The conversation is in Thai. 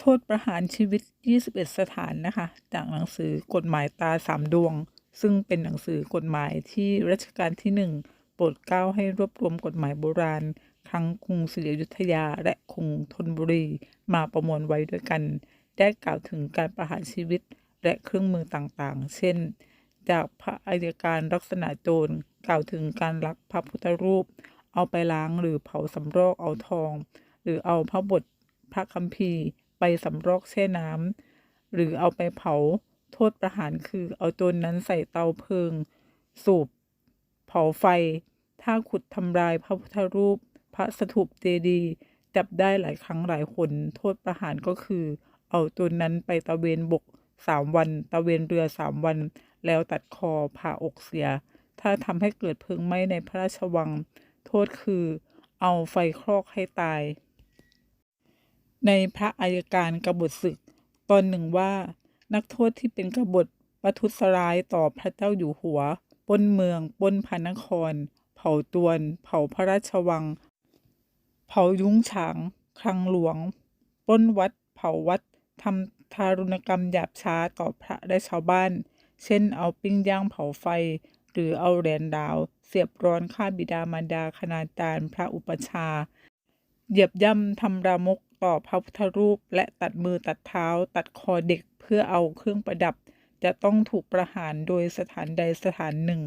โทษประหารชีวิต 21 สถานนะคะ จากหนังสือกฎหมายตาสามดวง ซึ่งเป็นหนังสือกฎหมายที่รัชกาลที่หนึ่งโปรดเกล้าให้รวบรวมกฎหมายโบราณ ครั้งกรุงศรีอยุธยาและกรุงธนบุรี มาประมวลไว้ด้วยกัน ได้กล่าวถึงการประหารชีวิตและเครื่องมือต่างๆ เช่น จากพระอัยการลักษณะโจรกล่าวถึงการลักพระพุทธรูป เอาไปล้างหรือเผาสำรอกเอาทอง หรือเอาพระบทพระคัมภีร์ ไปสำรอกแช่น้ำหรือเอาไปเผาโทษประหารคือเอาโจรนั้นใส่เตาเพลิง สูบ เผาไฟ ถ้าขุดทำลายพระพุทธรูป พระสถูปเจดีย์จับได้หลายครั้งหลายคน โทษประหารก็คือ เอาตัวนั้นไปตะเวนบกสามวัน ตะเวนเรือสามวัน แล้วตัดคอผ่าอกเสีย ถ้าทำให้เกิดเพลิงไหม้ในพระราชวัง โทษคือ เอาไฟคลอกให้ตาย ในพระอัยการกบฏศึก ตอนหนึ่งว่า นักโทษที่เป็นกบฏประทุษร้ายต่อพระเจ้าอยู่หัวป้นเมืองป้นพระนคร เผาตวน เผาพระราชวัง เผายุ้งฉาง คลังหลวงปล้นวัด เผาวัดทำทารุณกรรมหยาบช้าต่อพระและชาวบ้าน เช่นเอาปิ้งย่างเผาไฟ หรือเอาแรนดาว เสียบร้อนฆ่าบิดามารดาคณาจารย์พระอุปชา เหยียบย่ำทำรามก ต่อพระพุทธรูป และตัดมือตัดเท้า ตัดคอเด็กเพื่อเอาเครื่องประดับ จะต้องถูกประหารโดยสถานใดสถานหนึ่ง